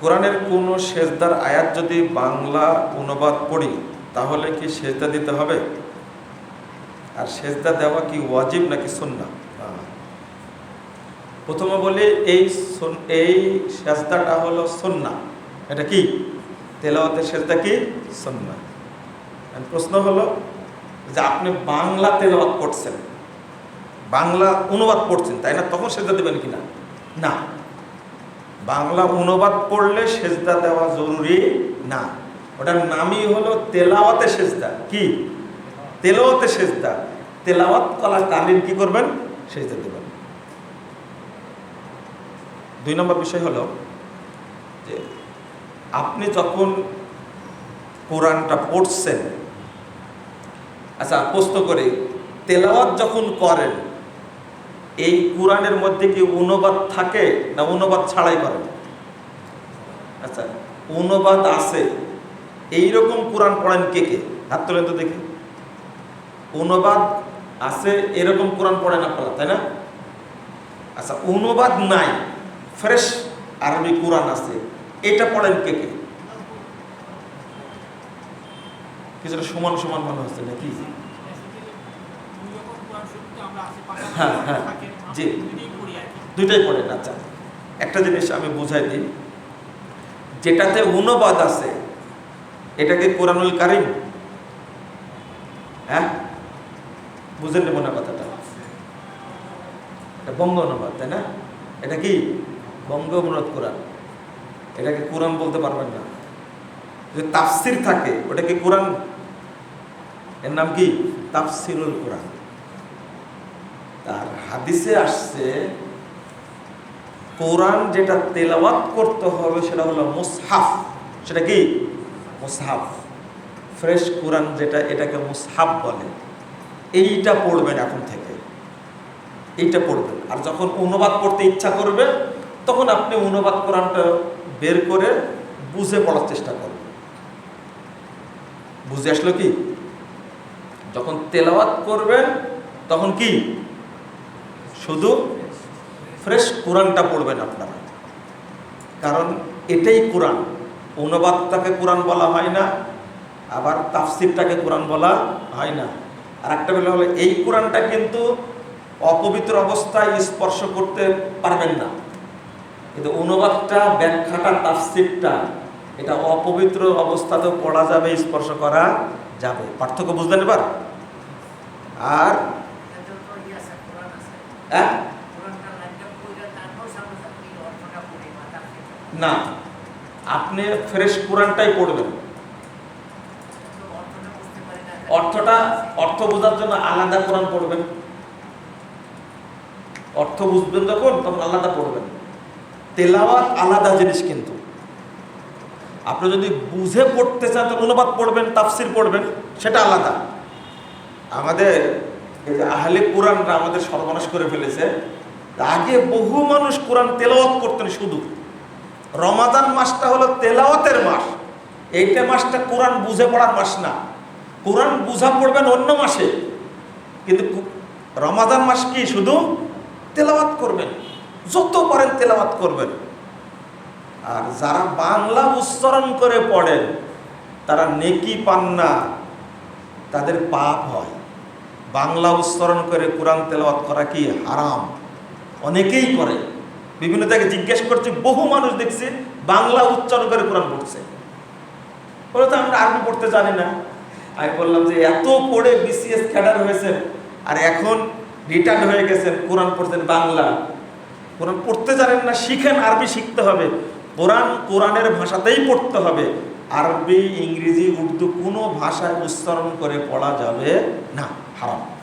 কোরআনের কোনো সেজদার আয়াত যদি বাংলা অনুবাদ পড়ি, তাহলে কি সেজদা দিতে হবে? আর সেজদা দেওয়া কি ওয়াজিব নাকি সুন্না প্রথমে বলি, এই এই সেজদাটা হলো সুন্না এটা কি? তেলাওয়াতের সেজদা কি? সুন্না প্রশ্ন হলো যে আপনি বাংলা তেলাওয়াত করছেন বাংলা অনুবাদ পড়ছেন, তাই না? তখন সেজদা দেবেন কিনা? না। বাংলা অনুবাদ পড়লে সেজদা দেওয়া জরুরি? না। ওটার নামই হলো তেলাওয়াতে সেজদা। কি? তেলাওয়াতে সেজদা। তেলাওয়াত কলা তালিম কি করবেন? সেজদা দেবেন। দুই নম্বর বিষয় হলো যে আপনি যখন কোরআনটা পড়ছেন আচ্ছা প্রশ্ন করি, তেলাওয়াত যখন করেন এই কোরআনের মধ্যে কি অনুবাদ থাকে না অনুবাদ ছাড়াই করেন আচ্ছা অনুবাদ আছে। এইরকম কোরআন পড়েন কে কে? হাত তোলেন তো দেখি। অনুবাদ আছে, এরকম কোরআন পড়েন আপনারা, তাই না? আচ্ছা অনুবাদ নাই, ফ্রেশ আরবি কোরআন আছে। এটা পড়েন কে কে? কিছুটা সমান সমান মনে হচ্ছে নাকি? হ্যাঁ, হ্যাঁ। দুইটাই পড়েন আচ্ছা। একটা জিনিস আমি বুঝাই দিই যেটাতে অনুবাদ আছে এটাকে কোরআনুল কারিম। হ্যাঁ? বুঝেন নি মনে কথাটা? এটা বঙ্গ অনুবাদ তাই না? এটা কি? বঙ্গ অনুবাদ কোরআন। এটাকে কোরআন বলতে পারবেন না। যদি তাফসির থাকে ওটা কি কোরআন এর নাম কি? তাফসিরুল কোরআন। তার হাদিসে আসছে, কোরআন যেটা তেলাওয়াত করতে হবে সেটা হলো মুসহাফ। সেটা কি? মুসহাফ। ফ্রেশ কোরআন যেটা এটাকে মুসহাফ বলে। এইটা পড়বেন এখন থেকে। এইটা পড়বেন। আর যখন অনুবাদ করতে ইচ্ছা করবে, তখন আপনি অনুবাদ কোরআনটা বের করে বুঝে পড়ার চেষ্টা করবেন। বুঝে আসলো কি? যখন তেলাওয়াত করবেন, তখন কি? শুধু ফ্রেশ কোরআনটা পড়বেন আপনারা। কারণ এটাই কোরআন। অনুবাদটাকে কোরআন বলা হয় না, আবার তাফসিরটাকে কোরআন বলা হয় না। আর একটা বেলা হলো, এই কোরআনটা কিন্তু অপবিত্র অবস্থায় স্পর্শ করতে পারবেন না। কিন্তু অনুবাদটা, ব্যাখ্যাটা, তাফসিরটা, এটা অপবিত্র অবস্থাতেও পড়া যাবে, স্পর্শ করা যাবে। পার্থক্য বুঝলেন এবার? আর হ্যাঁ? না, আপনি ফ্রেশ কোরআনটাই পড়বেন। অর্থটা, অর্থ বোঝার জন্য আলাদা কোরআন পড়বেন। অর্থ বুঝবেন যখন, তখন আলাদা পড়বেন। তেলাওয়াত আলাদা জিনিস কিন্তু। আপনি যদি বুঝে পড়তে চান তো অনুবাদ পড়বেন, তাফসির পড়বেন, সেটা আলাদা। আমাদের আহলে কোরআনরা আমাদের সর্বনাশ করে ফেলেছে, আগে বহু মানুষ কোরআন তেলাওয়াত করতেন শুধু। রমাদান মাসটা হলো তেলাওয়াতের মাস। এইটা মাসটা কোরআন বুঝে পড়ার মাস না। কোরআন বুঝা পড়বেন অন্য মাসে। কিন্তু রমাদান মাস কি শুধু তেলাওয়াত করবেন? যত পারেন তেলাওয়াত করবেন। আর যারা বাংলা উচ্চারণ করে পড়েন, তারা নেকি পান না, তাদের পাপ হয়। বাংলা উচ্চারণ করে কোরআন তেলাওয়াত করা কি হারাম? অনেকেই করে। বিভিন্ন জায়গায় জিজ্ঞেস করছে, বহু মানুষ দেখছে বাংলা উচ্চারণ করে কোরআন পড়ছে। বলে তো আমরা আরবি পড়তে জানি না। আমি বললাম যে, এত পড়ে বিসিএস ক্যাডার হয়েছে আর এখন রিটার্ন হয়ে গেছেন, কোরআন পড়ছেন বাংলা। কোরআন পড়তে জানেন না, শিখেন, আরবি শিখতে হবে। কোরআন কোরআনের ভাষাতেই পড়তে হবে। আরবি, ইংরেজি, উর্দু কোনো ভাষায় উচ্চারণ করে পড়া যাবে না। হারাম